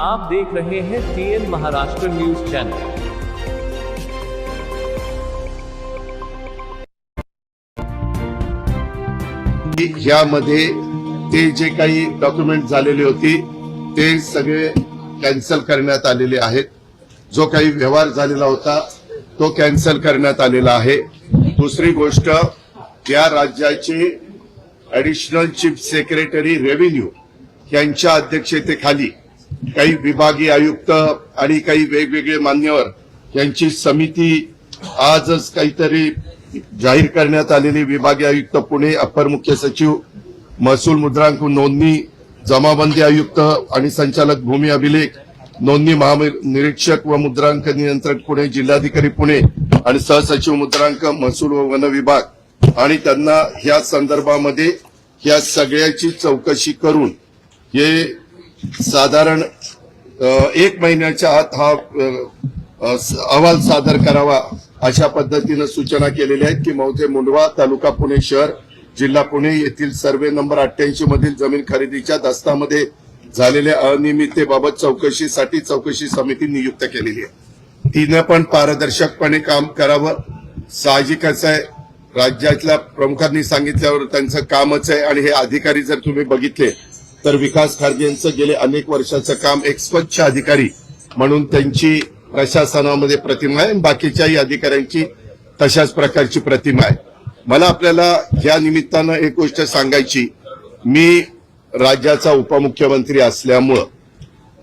आप देख रहे हैं टीएन महाराष्ट्र न्यूज चैनल यामध्ये ते जे काही डॉक्युमेंट झालेले होते ते सगळे कॅन्सल करण्यात आलेले आहेत. जो काही व्यवहार झालेला होता तो कॅन्सल करण्यात आलेला आहे. दुसरी गोष्ट या राज्याचे ऍडिशनल चीफ सेक्रेटरी रेव्हेन्यू यांच्या अध्यक्षतेखाली काही विभागीय आयुक्त आणि काही वेगवेगळे मान्यवर यांची समिती आजच काहीतरी जाहीर करण्यात आलेली विभागीय आयुक्त पुणे अपर मुख्य सचिव महसूल मुद्रांक नोंदणी जमाबंदी आयुक्त आणि संचालक भूमी अभिलेख नोंदणी महानिरीक्षक व मुद्रांक नियंत्रक पुणे जिल्हाधिकारी पुणे आणि सहसचिव मुद्रांक महसूल व वन विभाग. आणि त्यांना ह्या संदर्भामध्ये ह्या सगळ्याची चौकशी करून हे साधारण एक महिन्याच्या आत हा अहवाल सादर करावा अशा पद्धतीनं सूचना केलेल्या आहेत की मौजे मुंडवा तालुका पुणे शहर जिल्हा पुणे येथील सर्वे नंबर अठ्ठ्याऐंशी मधील जमीन खरेदीच्या दस्तामध्ये झालेल्या अनियमिततेबाबत चौकशीसाठी चौकशी समिती नियुक्त केलेली आहे. तिनं पण पारदर्शकपणे काम करावं. साहजिकच आहे. राज्यातल्या प्रमुखांनी सांगितल्यावर त्यांचं कामच आहे आणि हे अधिकारी जर तुम्ही बघितले तर विकास खारगेंचं गेले अनेक वर्षाचं काम एक स्वच्छ अधिकारी म्हणून त्यांची प्रशासनामध्ये प्रतिमा आहे बाकीच्याही अधिकाऱ्यांची तशाच प्रकारची प्रतिमा आहे. मला आपल्याला या निमित्तानं एक गोष्ट सांगायची. मी राज्याचा उपमुख्यमंत्री असल्यामुळं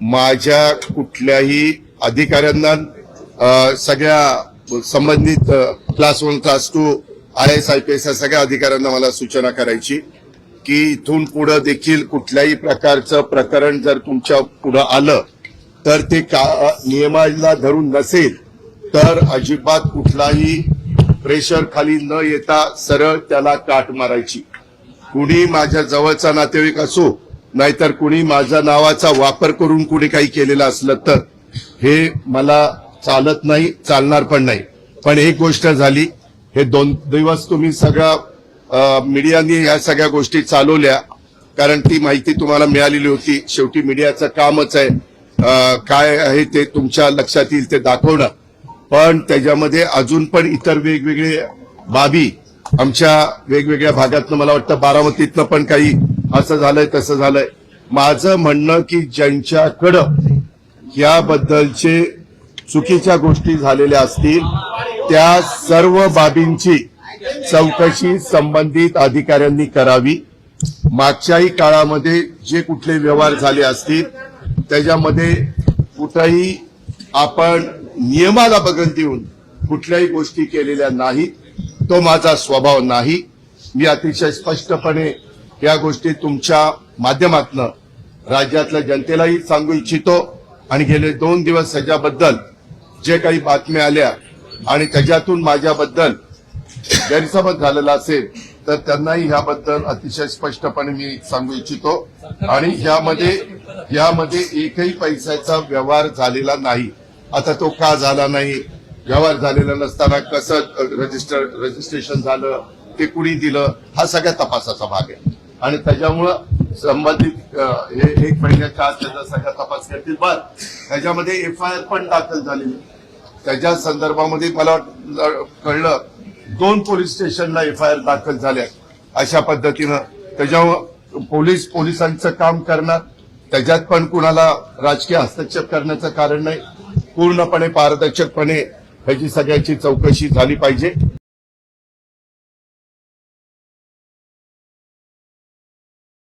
माझ्या कुठल्याही अधिकाऱ्यांना सगळ्या संबंधित class one class two I S I P S या सगळ्या अधिकाऱ्यांना मला सूचना करायची. की इथून पुढे देखील कुठल्याही प्रकारचं प्रकरण जर तुमच्या पुढं आलं तर ते का नियमाला धरून नसेल तर अजिबात कुठलाही प्रेशर खाली न येता सरळ त्याला काट मारायची. कुणी माझ्या जवळचा नातेवाईक असो नाहीतर कुणी माझ्या नावाचा वापर करून कुणी काही केलेलं असलं तर हे मला चालत नाही चालणार पण नाही. पण एक गोष्ट झाली हे दोन दिवस तुम्ही सगळा मीडियाने ह्या सगळ्या गोष्टी चालवल्या. कारण ती माहिती तुम्हाला मिळालेली होती. शेवटी मीडियाचं कामच आहे. काय आहे ते तुमच्या लक्षात येईल ते दाखवणं. पण त्याच्यामध्ये अजून पण इतर वेगवेगळे बाबी आमच्या वेगवेगळ्या भागातनं मला वाटतं बारामतीतनं पण काही असं झालंय तसं झालंय. माझं म्हणणं की ज्यांच्याकडं याबद्दलचे चुकीच्या गोष्टी झालेल्या असतील त्या सर्व बाबींची चौकशी संबंधित अधिकाऱ्यांनी करावी. मागच्याही काळामध्ये जे कुठले व्यवहार झाले असतील त्याच्यामध्ये कुठंही आपण नियमाला बगल देऊन कुठल्याही गोष्टी केलेल्या नाहीत तो माझा स्वभाव नाही. मी अतिशय स्पष्टपणे या गोष्टी तुमच्या माध्यमातनं राज्यातल्या जनतेलाही सांगू इच्छितो आणि गेले दोन दिवस त्याच्याबद्दल जे काही बातम्या आल्या आणि त्याच्यातून माझ्याबद्दल गैरसमज झालेला असेल तर त्यांनाही ह्याबद्दल अतिशय स्पष्टपणे मी सांगू इच्छितो. आणि ह्यामध्ये यामध्ये एकही पैशाचा व्यवहार झालेला नाही. आता तो का झाला नाही? व्यवहार झालेला नसताना कसं रजिस्टर रजिस्ट्रेशन झालं ते कुणी दिलं? हा सगळ्या तपासाचा भाग आहे. आणि त्याच्यामुळं संबंधित हे एक महिन्याच्या आत त्याचा सगळा तपास करतील. बर त्याच्यामध्ये एफ आय आर पण दाखल झालेली. त्याच्या संदर्भामध्ये मला कळलं दोन पोलीस स्टेशनला एफ आय आर दाखल झाल्या अशा पद्धतीनं त्याच्यावर पोलीस पोलिसांचं काम करणार त्याच्यात पण कुणाला राजकीय हस्तक्षेप करण्याचं कारण नाही. पूर्णपणे पारदर्शकपणे ह्याची सगळ्याची चौकशी झाली पाहिजे.